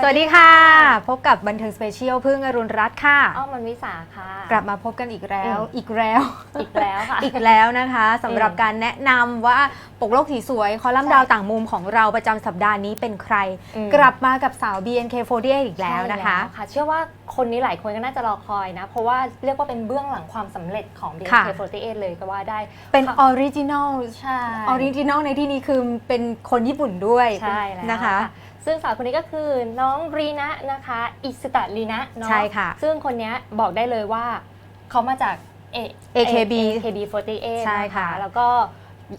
สวัสดีค่ะ พบกับบันเทิงสเปเชียลพึ่งอรุณรัตน์ค่ะ อ้อมมันวิสาค่ะ กลับมาพบกันอีกแล้วอืมอีกแล้ว อีกแล้วค่ะ อีกแล้วนะคะสำหรับอืมการแนะนำว่าปกโลกสีสวยคอลัมน์ใช่ดาวต่างมุมของเราประจำสัปดาห์นี้เป็นใครอืมกลับมากับสาว BNK48 อีกแล้วนะคะใช่แล้วค่ะ เชื่อว่าคนนี้หลายคนก็น่าจะรอคอยนะ เพราะว่าเรียกว่าเป็นเบื้องหลังความสำเร็จของค่ะ BNK48 เลยก็ว่าได้ เป็นค่ะออริจินอลใช่ออริจินอลในที่นี้คือเป็นคนญี่ปุ่นด้วยใช่แล้วนะคะ ซึ่งสาวคนนี้ก็คือน้องรีนะนะคะ อิสตะรีนะเนาะใช่ค่ะ ซึ่งคนเนี้ยบอกได้เลยว่าเขามาจาก A- AKB AKB48 ใช่ค่ะนแล้วก็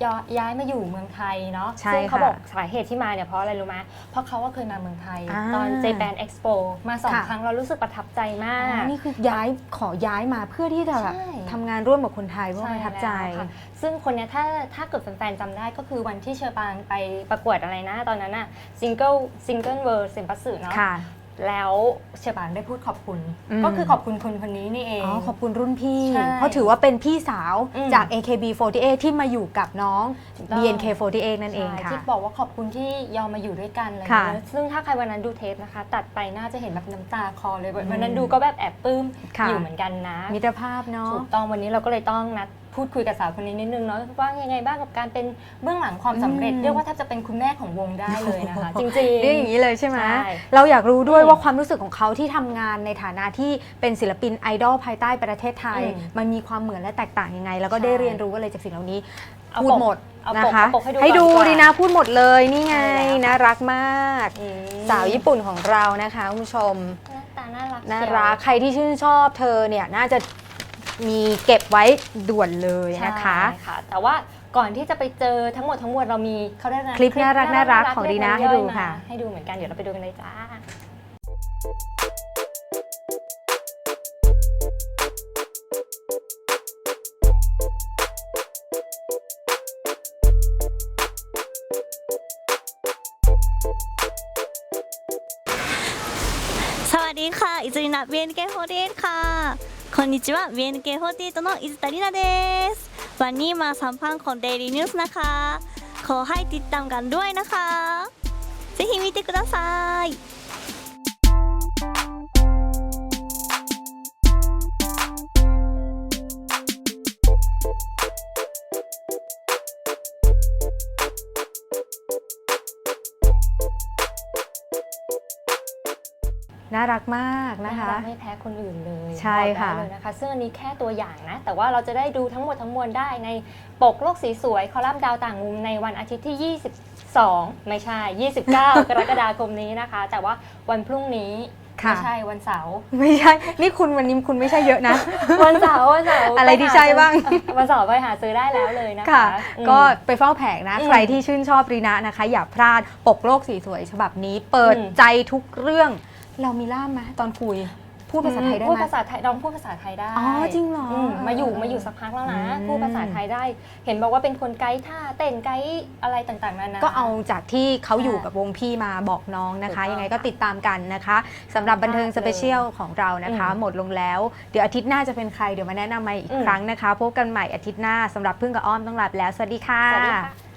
ย้ายย้ายมาอยู่เมืองไทยเนาะใช่ซึ่งเขาค่ะบอกสาเหตุที่มาเนี่ยเพราะอะไรรู้ไหมเพราะเขาว่าเคยมาเมืองไทย อ่าตอน Japan Expo มาสองค่ะ ครั้งเรารู้สึกประทับใจมาอ๋อกนี่คือย้ายขอย้ายมาเพื่อที่จะแบบใช่ ทำงานร่วมกับคนไทยเพราะประทับใจแล้วค่ะซึ่งคนเนี้ยถ้าถ้าเกิดแฟนๆจำได้ก็คือวันที่เชอปางไปประกวดอะไรนะ ตอนนั้นอะซิงเกิลซิงเกิลเวิร์เซมปัสสึเนาะค่ะ แล้วเชอปางได้พูดขอบคุณ อืม ก็คือขอบคุณคนคนนี้นี่เอง อ๋อขอบคุณรุ่นพี่ ใช่เพราะถือว่าเป็นพี่สาวอืมจาก AKB48 ที่มาอยู่กับน้อง ถูกต้อง BNK48 นั่นเองใช่ค่ะ ที่บอกว่าขอบคุณที่ยอมมาอยู่ด้วยกันอะไรค่ะเงี้ยซึ่งถ้าใครวันนั้นดูเทปนะคะ ตัดไปน่าจะเห็นแบบน้ำตาคลอเลยอืมวันนั้นดูก็แบบแอบปลื้มค่ะอยู่เหมือนกันนะ มิตรภาพเนาะ ถูกต้องวันนี้เราก็เลยต้องนัด พูดคุยกับสาวคนนี้นิดนึงเนาะว่ายังไงบ้างกับการเป็นเบื้องหลังความสำเร็จอืมเรียกว่าแทบจะเป็นคุณแม่ของวงได้เลยนะคะ จริงๆ เรียกอย่างนี้เลยใช่ไหมใช่เราอยากรู้ด้วยอืมว่าความรู้สึกของเขาที่ทำงานในฐานะที่เป็นศิลปินไอดอลภายใต้ประเทศไทย อืมมันมีความเหมือนและแตกต่างยังไง แล้วก็ใช่ได้เรียนรู้อะไรจากสิ่งเหล่านี้ เอาพูดปกหมดเอานะปกคะ เอาปกให้ดูให้ดูก่อนดีกว่าดีนะพูดหมดเลยนี่ไงใช่แล้ว น่ารักมาก อืมสาวญี่ปุ่นของเรานะคะคุณผู้ชม หน้าตาน่ารักน่าเชียวรัก ใครที่ชื่นชอบเธอเนี่ยน่าจะ มีเก็บไว้ด่วนเลยนะคะ ใช่ค่ะ แต่ว่าก่อนที่จะไปเจอทั้งหมดทั้งมวลเรามีเขาได้คลิปน่ารักน่ารักของดีน่าให้ดูค่ะ ให้ดูเหมือนกันเดี๋ยวเราไปดูกันเลยจ้าสวัสดีค่ะ อิจรินาเบียนเกโฮเดนค่ะ こんにちは BNK48 のอิズตารินาですวันนี้มาสัมภาษณ์ของ Daily News นะคะ ขอให้ติดตามกันด้วยนะคะ ぜひ見てください น่ารักมากนะคะารักไม่แพ้คนอื่นเลยใช่ค่ะ บอกได้เลยนะคะ ซึ่งอันนี้แค่ตัวอย่างนะ แต่ว่าเราจะได้ดูทั้งหมดทั้งมวลได้ในปกโลกสีสวย คอลัมน์ดาวต่างมุมในวันอาทิตย์ที่ 22 ไม่ใช่ 29 กรกฎาคมนี้นะคะ แต่ว่าวันพรุ่งนี้ ค่ะ ไม่ใช่วันเสาร์ ไม่ใช่ นี่คุณวันนี้คุณไม่ใช่เยอะนะ วันเสาร์วันเสาร์อะไรที่ใช่บ้างวันเสาร์ไปหาซื้อได้แล้วเลยนะคะค่ะ อืม ก็ไปเฝ้าแผงนะ อืมใครที่ชื่นชอบรีนะนะคะ อย่าพลาดปกโลกสีสวยฉบับนี้ เปิดอืม ใจทุกเรื่อง เรามีล่ามไหมตอนคุย พูดภาษาไทยได้พูดไหมภาษาไทยน้องพูดภาษาไทยได้อ๋อจริงเหรอมมาอยู่เออมาอยู่สักพักแล้วนะอืมพูดภาษาไทยได้ เห็นบอกว่าเป็นคนไกด์ท่าเต้นไกด์อะไรต่างๆนานา ก็เอาจากที่เขาอยู่ใช่กับวงพี่มาบอกน้องนะคะถูกต้องยังไงก็ติดตามกันนะคะสำหรับบันเทิงมากเลยสเปเชียลของเรานะคะอืมหมดลงแล้ว เดี๋ยวอาทิตย์หน้าจะเป็นใครเดี๋ยวมาแนะนำใหม่อีกอืมครั้งนะคะ พบกันใหม่อาทิตย์หน้าสำหรับพึ่งกับอ้อมต้องลาไปแล้ว สวัสดีค่ะ สวัสดีค่ะ